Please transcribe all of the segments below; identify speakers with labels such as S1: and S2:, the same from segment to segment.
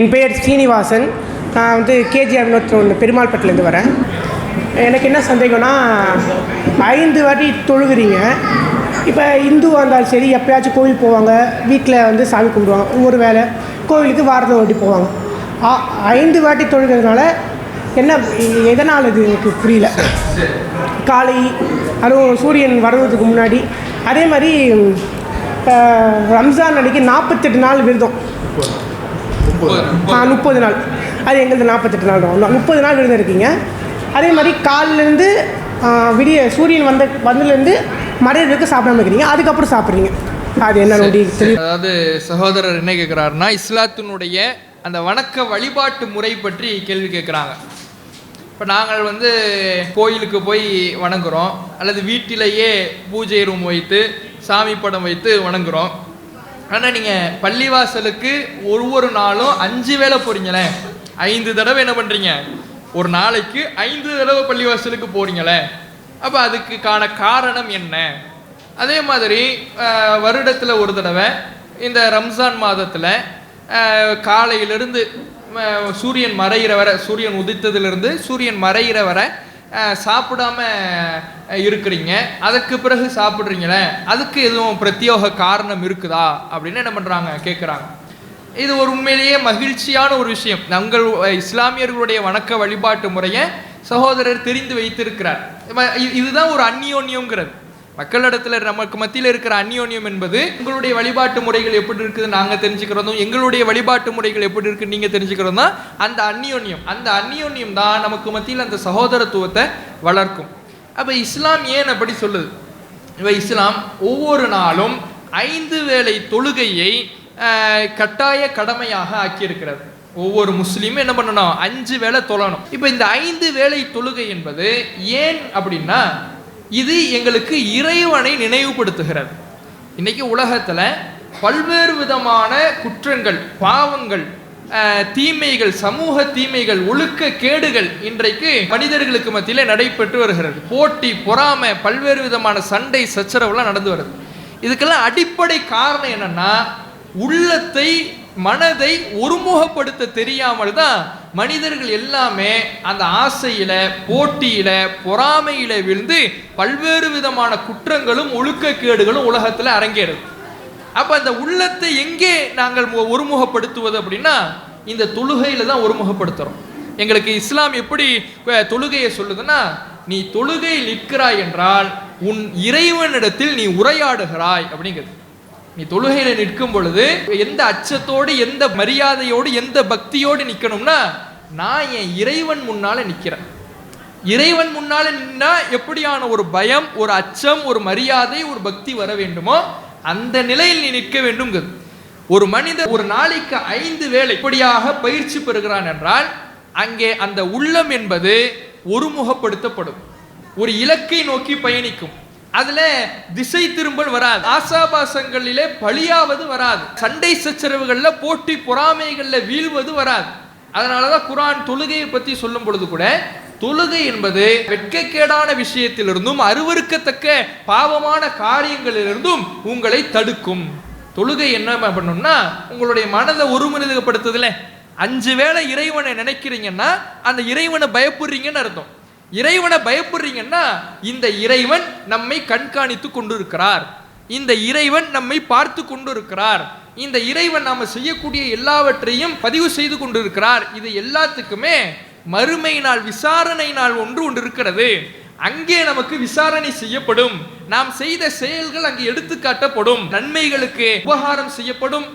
S1: என் பெயர் ஸ்ரீனிவாசன். நான் வந்து கேஜிஆர் நூற்றி ஒன்று பெருமாள்பட்டிலேருந்து வரேன். எனக்கு என்ன சந்தேகம்னா ஐந்து வாட்டி தொழுகிறீங்க. இப்போ இந்துவாக இருந்தாலும் சரி எப்பயாச்சும் கோவில் போவாங்க. வீட்டில் வந்து சாமி கும்பிடுவாங்க. ஒவ்வொரு வேலை கோவிலுக்கு வாரத்தில் ஓட்டி போவாங்க. ஐந்து வாட்டி தொழுகிறதுனால என்ன எதனால் இது எனக்கு புரியல. காலை அதுவும் சூரியன் வர்றதுக்கு முன்னாடி. அதே மாதிரி ரம்ஜான் அன்னைக்கு நாற்பத்தெட்டு நாள் விரதம். ஆ முப்பது நாள். அது எங்களுக்கு நாற்பத்தெட்டு நாள் தான். முப்பது நாள் விரதம் இருக்கீங்க அதே மாதிரி காலிலேருந்து விடிய சூரியன் வந்த வந்ததுலேருந்து மறையிறதுக்கு சாப்பிடாம இருக்கிறீங்க. அதுக்கப்புறம் சாப்பிட்றீங்க. அது என்ன நொடி?
S2: அதாவது சகோதரர் என்ன கேட்குறாருன்னா இஸ்லாத்தினுடைய அந்த வணக்க வழிபாட்டு முறை பற்றி கேள்வி கேட்குறாங்க. இப்போ நாங்கள் வந்து கோயிலுக்கு போய் வணங்குறோம். அல்லது வீட்டிலேயே பூஜை ரூம் வைத்து சாமி படம் வைத்து வணங்குறோம். ஆனால் நீங்கள் பள்ளிவாசலுக்கு ஒவ்வொரு நாளும் அஞ்சு வேளை போகிறீங்களே ஐந்து தடவை என்ன பண்ணுறீங்க ஒரு நாளைக்கு ஐந்து தடவை பள்ளிவாசலுக்கு போகிறீங்களே அப்போ அதுக்குக்கான காரணம் என்ன? அதே மாதிரி வருடத்தில் ஒரு தடவை இந்த ரம்ஜான் மாதத்தில் காலையிலிருந்து சூரியன் மறையிற வரை சூரியன் உதித்ததுலேருந்து சூரியன் மறையிற வரை சாப்பிடாம இருக்கிறீங்க. அதுக்கு பிறகு சாப்பிட்றீங்களே அதுக்கு எதுவும் பிரத்யோக காரணம் இருக்குதா? அப்படின்னு என்ன பண்ணுறாங்க கேட்குறாங்க இது ஒரு உண்மையிலேயே மகிழ்ச்சியான ஒரு விஷயம். நாங்கள் இஸ்லாமியர்களுடைய வணக்க வழிபாட்டு முறையை சகோதரர் தெரிந்து வைத்திருக்கிறார். இதுதான் ஒரு அந்நியோன்யங்கிறது. மக்களிடத்தில் நமக்கு மத்தியில் இருக்கிற அந்யோன்யம் என்பது உங்களுடைய வழிபாட்டு முறைகள் எப்படி இருக்குது நாங்கள் தெரிஞ்சுக்கிறதும் எங்களுடைய வழிபாட்டு முறைகள் எப்படி இருக்கு நீங்க தெரிஞ்சுக்கிறதும் தான் அந்த அந்யோன்யம். அந்த அந்யோன்யம் தான் நமக்கு மத்தியில் அந்த சகோதரத்துவத்தை வளர்க்கும். அப்போ இஸ்லாம் ஏன் அப்படி சொல்லுது? இப்போ இஸ்லாம் ஒவ்வொரு நாளும் ஐந்து வேளை தொழுகையை கட்டாய கடமையாக ஆக்கியிருக்கிறது. ஒவ்வொரு முஸ்லீமும் என்ன பண்ணணும்? அஞ்சு வேலை தொழணும். இப்போ இந்த ஐந்து வேலை தொழுகை என்பது ஏன் அப்படின்னா இது எங்களுக்கு இறைவனை நினைவுபடுத்துகிறது. இன்னைக்கு உலகத்தில் பல்வேறு விதமான குற்றங்கள் பாவங்கள் தீமைகள் சமூக தீமைகள் ஒழுக்க கேடுகள் இன்றைக்கு மனிதர்களுக்கு மத்தியில் நடைபெற்று வருகிறது. போட்டி பொறாமை பல்வேறு விதமான சண்டை சச்சரவுலாம் நடந்து வருது. இதுக்கெல்லாம் அடிப்படை காரணம் என்னன்னா உள்ளத்தை மனதை ஒருமுகப்படுத்த தெரியாமல் தான் மனிதர்கள் எல்லாமே அந்த ஆசையில போட்டியில பொறாமையில விழுந்து பல்வேறு விதமான குற்றங்களும் ஒழுக்கக்கேடுகளும் உலகத்துல அரங்கேறுது. அப்ப அந்த உள்ளத்தை எங்கே நாங்கள் மு- ஒருமுகப்படுத்துவது அப்படின்னா இந்த தொழுகையில தான் ஒருமுகப்படுத்துறோம். எங்களுக்கு இஸ்லாம் எப்படி தொழுகையை சொல்லுதுன்னா நீ தொழுகை நிற்கிறாய் என்றால் உன் இறைவனிடத்தில் நீ உரையாடுகிறாய் அப்படிங்கிறது. நீ தொழுகையில நிற்கும் பொழுது எந்த அச்சத்தோடு எந்த மரியாதையோடு எந்த பக்தியோடு நிக்கணும்னா நான் என் இறைவன் முன்னால நிக்கிறேன். இறைவன் முன்னால நின்னா எப்படியான ஒரு பயம் ஒரு அச்சம் ஒரு மரியாதை ஒரு பக்தி வர வேண்டுமோ அந்த நிலையில் நீ நிற்க வேண்டும்ங்கிறது. ஒரு மனிதர் ஒரு நாளைக்கு ஐந்து வேளை இப்படியாக பயிற்சி பெறுகிறான் என்றால் அங்கே அந்த உள்ளம் என்பது ஒருமுகப்படுத்தப்படும். ஒரு இலக்கை நோக்கி பயணிக்கும். அதுல திசை திரும்பல் வராது. ஆசாபாசங்களிலே பழியாவது வராது. சண்டை சச்சரவுகள்ல போட்டி பொறாமைகள்ல வீழ்வது வராது. அதனாலதான் குரான் தொழுகையை பத்தி சொல்லும் பொழுது கூட தொழுகை என்பது வெட்கக்கேடான விஷயத்திலிருந்தும் அருவருக்கத்தக்க பாவமான காரியங்களிலிருந்தும் உங்களை தடுக்கும். தொழுகை என்ன பண்ணணும்னா உங்களுடைய மனதை ஒருமுறைப்படுத்துதுல அஞ்சு வேளை இறைவனை நினைக்கிறீங்கன்னா அந்த இறைவனை பயப்படுறீங்கன்னு அர்த்தம். இறைவனை பயப்படுறீங்கன்னா இந்த இறைவன் நம்மை கண்காணித்து கொண்டிருக்கிறார். இந்த இறைவன் நம்மை பார்த்து கொண்டிருக்கிறார். இந்த இறைவன் நாம செய்யக்கூடிய எல்லாவற்றையும் பதிவு செய்து கொண்டிருக்கிறார். இது எல்லாத்துக்குமே மறுமை நாள் விசாரணை நாள் ஒன்று ஒன்று இருக்கிறது. அங்கே நமக்கு விசாரணை செய்யப்படும். நாம் செய்த செயல்கள் அங்கே எடுத்து காட்டப்படும். நன்மைகளுக்கு உபகாரம் செய்யப்படும்.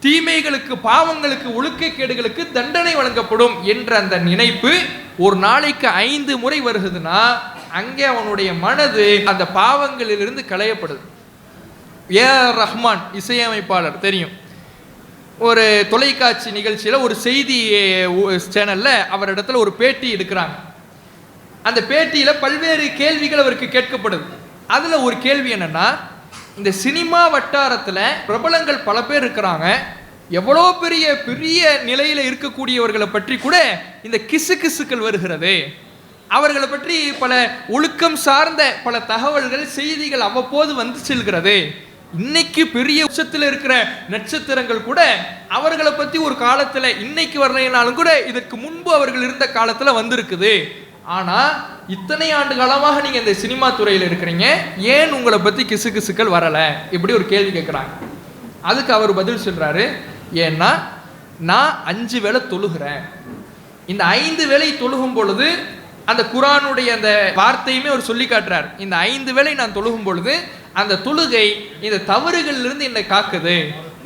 S2: தீமைகளுக்கு பாவங்களுக்கு ஒழுக்கக்கேடுகளுக்கு தண்டனை வழங்கப்படும் என்ற அந்த நினைப்பு ஒரு நாளைக்கு ஐந்து முறை வருகுதுன்னா அங்கே அவனுடைய மனது அந்த பாவங்களிலிருந்து களையப்படுது. ஏ ரஹ்மான் இசையமைப்பாளர் தெரியும். ஒரு தொலைக்காட்சி நிகழ்ச்சியில் ஒரு செய்தி சேனலில் அவரிடத்துல ஒரு பேட்டி எடுக்கிறாங்க. அந்த பேட்டியில் பல்வேறு கேள்விகள் அவருக்கு கேட்கப்படுது. அதில் ஒரு கேள்வி என்னென்னா இந்த சினிமா வட்டாரத்தில் பிரபலங்கள் பல பேர் இருக்கிறாங்க. எவ்வளோ பெரிய பெரிய நிலையில் இருக்கக்கூடியவர்களை பற்றி கூட இந்த கிசு கிசுக்கள் வருகிறது. அவர்களை பற்றி பல ஒழுக்கம் சார்ந்த பல தகவல்கள் செய்திகள் அவ்வப்போது வந்து செல்கிறது. இன்னைக்கு பெரிய உச்சத்தில் இருக்கிற நட்சத்திரங்கள் கூட அவர்களை பற்றி ஒரு காலத்தில் இன்னைக்கு வரலைனாலும் கூட இதற்கு முன்பு அவர்கள் இருந்த காலத்தில் வந்திருக்குது. ஆனால் இத்தனை ஆண்டு காலமாக நீங்க இந்த சினிமா துறையில் இருக்கிறீங்க ஏன் உங்களை பத்தி கிசு கிசுக்கள் வரல? இப்படி ஒரு கேள்வி கேட்குறாங்க அதுக்கு அவர் பதில் சொல்றாரு ஏன்னா நான் அஞ்சு வேளை தொழுகிறேன். இந்த ஐந்து வேலை தொழுகும் பொழுது அந்த குரானுடைய அந்த வார்த்தையுமே அவர் சொல்லி காட்டுறார். இந்த ஐந்து வேலை நான் தொழுகும் பொழுது அந்த தொழுகை இந்த தவறுகளிலிருந்து என்னை காக்குது.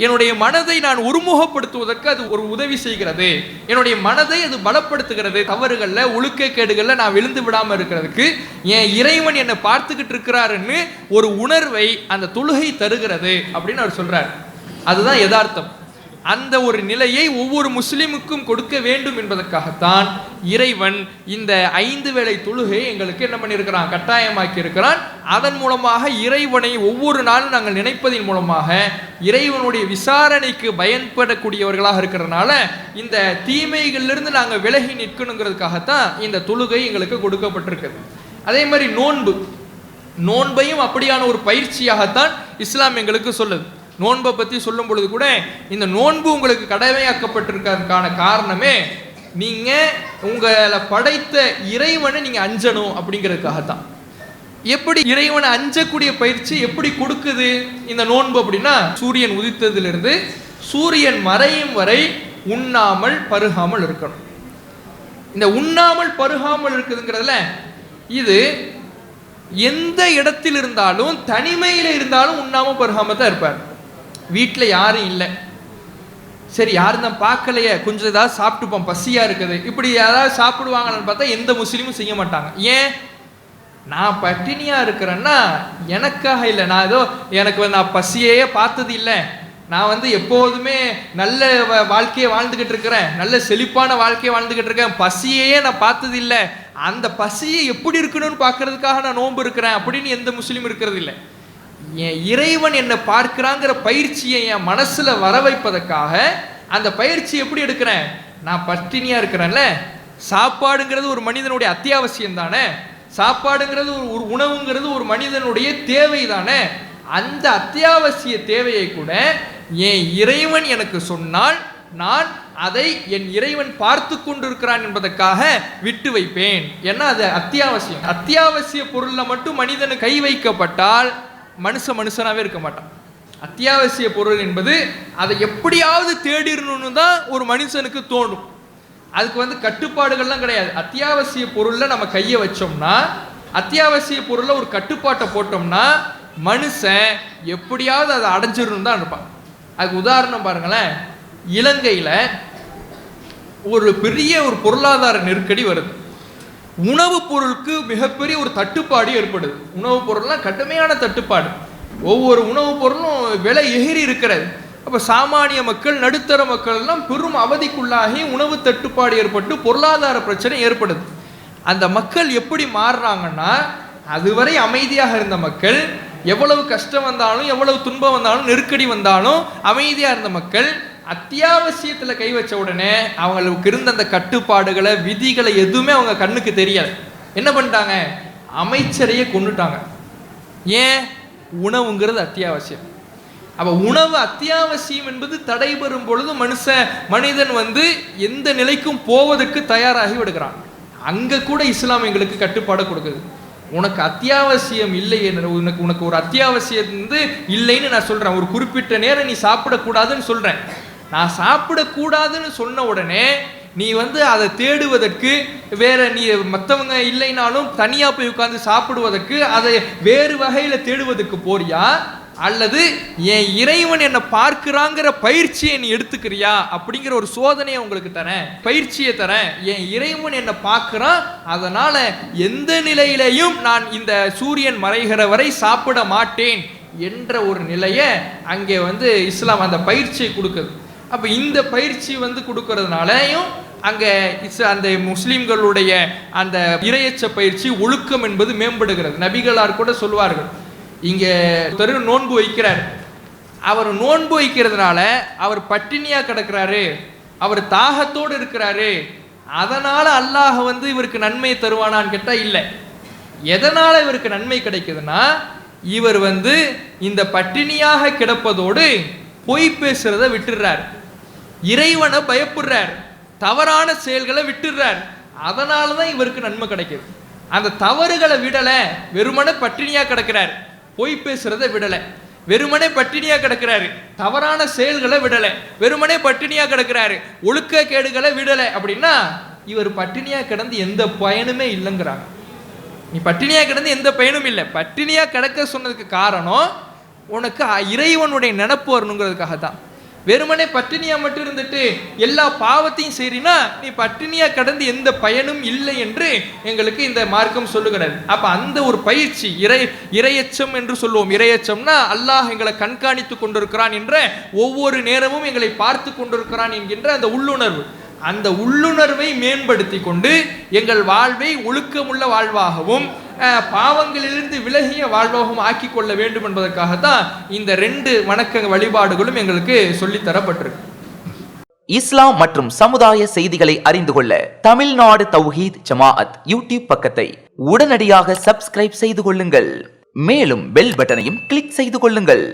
S2: என்னுடைய மனதை நான் ஒருமுகப்படுத்துவதற்கு அது ஒரு உதவி செய்கிறது. என்னுடைய மனதை அது பலப்படுத்துகிறது. தவறுகள்ல கேடுகளில் நான் விழுந்து விடாமல் இருக்கிறதுக்கு என் இறைவன் என்னை பார்த்துக்கிட்டு இருக்கிறாருன்னு ஒரு உணர்வை அந்த தொழுகை தருகிறது அப்படின்னு அவர் சொல்கிறார் அதுதான் யதார்த்தம். அந்த ஒரு நிலையை ஒவ்வொரு முஸ்லிமுக்கும் கொடுக்க வேண்டும் என்பதற்காகத்தான் இறைவன் இந்த ஐந்து வேளை தொழுகை எங்களுக்கு என்ன பண்ணியிருக்கிறான் கட்டாயமாக்கி இருக்கிறான் அதன் மூலமாக இறைவனை ஒவ்வொரு நாளும் நாங்கள் நினைப்பதன் மூலமாக இறைவனுடைய விசாரணைக்கு பயன்படக்கூடியவர்களாக இருக்கிறனால இந்த தீமைகளிலிருந்து நாங்கள் விலகி நிற்கணுங்கிறதுக்காகத்தான் இந்த தொழுகை எங்களுக்கு கொடுக்கப்பட்டிருக்குது அதே மாதிரி நோன்பு. நோன்பையும் அப்படியான ஒரு பயிற்சியாகத்தான் இஸ்லாம் எங்களுக்கு சொல்லுது. நோன்பை பற்றி சொல்லும் பொழுது கூட இந்த நோன்பு உங்களுக்கு கடமையாக்கப்பட்டிருக்கிறதுக்கான காரணமே நீங்கள் உங்களை படைத்த இறைவனை நீங்கள் அஞ்சணும் அப்படிங்கிறதுக்காகத்தான். எப்படி இறைவனை அஞ்சக்கூடிய பயிற்சி எப்படி கொடுக்குது இந்த நோன்பு அப்படின்னா சூரியன் உதித்ததிலிருந்து சூரியன் மறையும் வரை உண்ணாமல் பருகாமல் இருக்கணும். இந்த உண்ணாமல் பருகாமல் இருக்குதுங்கிறதுல இது எந்த இடத்தில் இருந்தாலும் தனிமையில் இருந்தாலும் உண்ணாமல் பருகாமல் தான் இருப்பார். வீட்டில் யாரும் இல்லை. சரி யாரும் தான் பார்க்கலையே கொஞ்சம் ஏதாவது சாப்பிட்டுப்போம் பசியாக இருக்குது. இப்படி யாராவது சாப்பிடுவாங்கன்னு பார்த்தா எந்த முஸ்லீமும் செய்ய மாட்டாங்க. ஏன்? நான் பட்டினியாக இருக்கிறேன்னா எனக்காக இல்லை. நான் ஏதோ எனக்கு நான் பசியையே பார்த்தது இல்லை. நான் வந்து எப்போதுமே நல்ல வ- வாழ்க்கையை வாழ்ந்துக்கிட்டு இருக்கிறேன். நல்ல செழிப்பான வாழ்க்கையை வாழ்ந்துக்கிட்டு இருக்கேன். பசியையே நான் பார்த்தது இல்லை. அந்த பசியை எப்படி இருக்கணும்னு பார்க்கறதுக்காக நான் நோன்பு இருக்கிறேன் அப்படின்னு எந்த முஸ்லீம் இருக்கிறது இல்லை. என் இறைவன் என்னை பார்க்கிறாங்கிற பயிற்சியை என் மனசில் வர வைப்பதற்காக அந்த பயிற்சி எப்படி எடுக்கிறேன்? நான் பட்டினியாக இருக்கிறேன்ல. சாப்பாடுங்கிறது ஒரு மனிதனுடைய அத்தியாவசியம் தானே? சாப்பாடுங்கிறது ஒரு ஒரு உணவுங்கிறது ஒரு மனிதனுடைய தேவை தானே? அந்த அத்தியாவசிய தேவையை கூட என் இறைவன் எனக்கு சொன்னால் நான் அதை என் இறைவன் பார்த்து கொண்டிருக்கிறான் என்பதற்காக விட்டு வைப்பேன். ஏன்னா அது? அத்தியாவசியம். அத்தியாவசிய பொருளில் மட்டும் மனிதனு கை வைக்கப்பட்டால் மனுஷ மனுஷனாகவே இருக்க மாட்டான். அத்தியாவசிய பொருள் என்பது அதை எப்படியாவது தேடிடணும்னு தான் ஒரு மனுஷனுக்கு தோணும் அதுக்கு வந்து கட்டுப்பாடுகள்லாம் கிடையாது. அத்தியாவசிய பொருளில் நம்ம கையை வச்சோம்னா அத்தியாவசிய பொருளில் ஒரு கட்டுப்பாட்டை போட்டோம்னா மனுஷன் எப்படியாவது அதை அடைஞ்சிடணும் தான் இருப்பான். அதுக்கு உதாரணம் பாருங்களேன். இலங்கையில் ஒரு பெரிய ஒரு பொருளாதார நெருக்கடி வருது. உணவுப் பொருளுக்கு மிகப்பெரிய ஒரு தட்டுப்பாடு ஏற்படுது. உணவுப் பொருள்லாம் கடுமையான தட்டுப்பாடு. ஒவ்வொரு உணவுப் பொருளும் விலை எகிரி இருக்கிறது. அப்போ சாமானிய மக்கள் நடுத்தர மக்கள் எல்லாம் பெரும் அவதிக்குள்ளாகி உணவு தட்டுப்பாடு ஏற்பட்டு பொருளாதார பிரச்சனை ஏற்படுது. அந்த மக்கள் எப்படி மாறுறாங்கன்னா அதுவரை அமைதியாக இருந்த மக்கள் எவ்வளவு கஷ்டம் வந்தாலும் எவ்வளவு துன்பம் வந்தாலும் நெருக்கடி வந்தாலும் அமைதியாக இருந்த மக்கள் அத்தியாவசியத்தில் கை வச்ச உடனே அவங்களுக்கு இருந்த அந்த கட்டுப்பாடுகளை விதிகளை எதுவுமே அவங்க கண்ணுக்கு தெரியாது. என்ன பண்ணிட்டாங்க? அமைச்சரையே கொண்டுட்டாங்க ஏன்? உணவுங்கிறது அத்தியாவசியம். அப்போ உணவு அத்தியாவசியம் என்பது தடைபெறும் பொழுது மனுஷ மனிதன் வந்து எந்த நிலைக்கும் போவதற்கு தயாராகி விடுகிறான். அங்கே கூட இஸ்லாம் எங்களுக்கு கட்டுப்பாடு கொடுக்குது. உனக்கு அத்தியாவசியம் இல்லை உனக்கு உனக்கு ஒரு அத்தியாவசியம் வந்து இல்லைன்னு நான் சொல்கிறேன் ஒரு குறிப்பிட்ட நேரம் நீ சாப்பிடக்கூடாதுன்னு சொல்கிறேன் நான் சாப்பிடக்கூடாதுன்னு சொன்ன உடனே நீ வந்து அதை தேடுவதற்கு வேற நீ மற்றவங்க இல்லைனாலும் தனியாக போய் உட்காந்து சாப்பிடுவதற்கு அதை வேறு வகையில் தேடுவதற்கு போறியா? அல்லது என் இறைவன் என்னை பார்க்கிறாங்கிற பயிற்சியை நீ எடுத்துக்கிறியா? அப்படிங்கிற ஒரு சோதனையை உங்களுக்கு தரேன். பயிற்சியை தரேன். என் இறைவன் என்னை பார்க்குறான். அதனால் எந்த நிலையிலையும் நான் இந்த சூரியன் மறைகிற வரை சாப்பிட மாட்டேன் என்ற ஒரு நிலையை அங்கே வந்து இஸ்லாம் அந்த பயிற்சியை கொடுக்குது. அப்போ இந்த பயிற்சி வந்து கொடுக்கறதுனாலையும் அங்கே இஸ் அந்த முஸ்லீம்களுடைய அந்த இரையச்ச பயிற்சி ஒழுக்கம் என்பது மேம்படுகிறது. நபிகளார் கூட சொல்வார்கள் இங்கே தெரு நோன்பு வைக்கிறார். அவர் நோன்பு வைக்கிறதுனால அவர் பட்டினியாக கிடக்கிறாரு. அவர் தாகத்தோடு இருக்கிறாரு. அதனால் அல்லாஹ் வந்து இவருக்கு நன்மை தருவானான்னு கேட்டால் இல்லை. எதனால் இவருக்கு நன்மை கிடைக்குதுன்னா இவர் வந்து இந்த பட்டினியாக கிடப்பதோடு பொய் பேசுறத விட்டுடுறார் இறைவனை பயப்படுறார். தவறான செயல்களை விட்டுடுறார். அதனால தான் இவருக்கு நன்மை கிடைக்குது. அந்த தவறுகளை விடலை வெறுமனே பட்டினியாக கிடக்கிறார். பொய் பேசுறத விடலை. வெறுமனே பட்டினியா கிடக்கிறாரு. தவறான செயல்களை விடலை. வெறுமனே பட்டினியா கிடக்கிறாரு. ஒழுக்க கேடுகளை விடலை. அப்படின்னா இவர் பட்டினியா கிடந்து எந்த பயனுமே இல்லைங்கிறாங்க. நீ பட்டினியா கிடந்து எந்த பயனும் இல்லை. பட்டினியா கிடக்க சொன்னதுக்கு காரணம் உனக்கு இறைவனுடைய நினப்பு வரணுங்கிறதுக்காக தான் வெறுமனே பட்டினியா மட்டும் இருந்துட்டு எல்லா பாவத்தையும் செய்றினா நீ பட்டினியா கடந்து எந்த பயனும் இல்லை என்று எங்களுக்கு இந்த மார்க்கம் சொல்லுகிறது. அப்ப அந்த ஒரு பயிற்சி இறை இரையச்சம் என்று சொல்லுவோம். இரையச்சம்னா அல்லாஹ் எங்களை கண்காணித்து கொண்டிருக்கிறான் என்ற ஒவ்வொரு நேரமும் எங்களை பார்த்து கொண்டிருக்கிறான் என்கின்ற அந்த உள்ளுணர்வு. அந்த உள்ளுணர்வை மேம்படுத்தி கொண்டு எங்கள் வாழ்வை ஒழுக்கமுள்ள வாழ்வாகவும் பாவங்களிலிருந்து விலகிய வாழ்வாகவும் ஆக்கி கொள்ள வேண்டும் என்பதற்காகத்தான் இந்த ரெண்டு வணக்க வழிபாடுகளும் எங்களுக்கு சொல்லித்தரப்பட்டிருக்கு
S3: இஸ்லாம் மற்றும் சமுதாய செய்திகளை அறிந்து கொள்ள தமிழ்நாடு தௌஹீத் ஜமாஅத் யூடியூப் பக்கத்தை உடனடியாக சப்ஸ்கிரைப் செய்து கொள்ளுங்கள். மேலும் பெல் பட்டனையும் கிளிக் செய்து கொள்ளுங்கள்.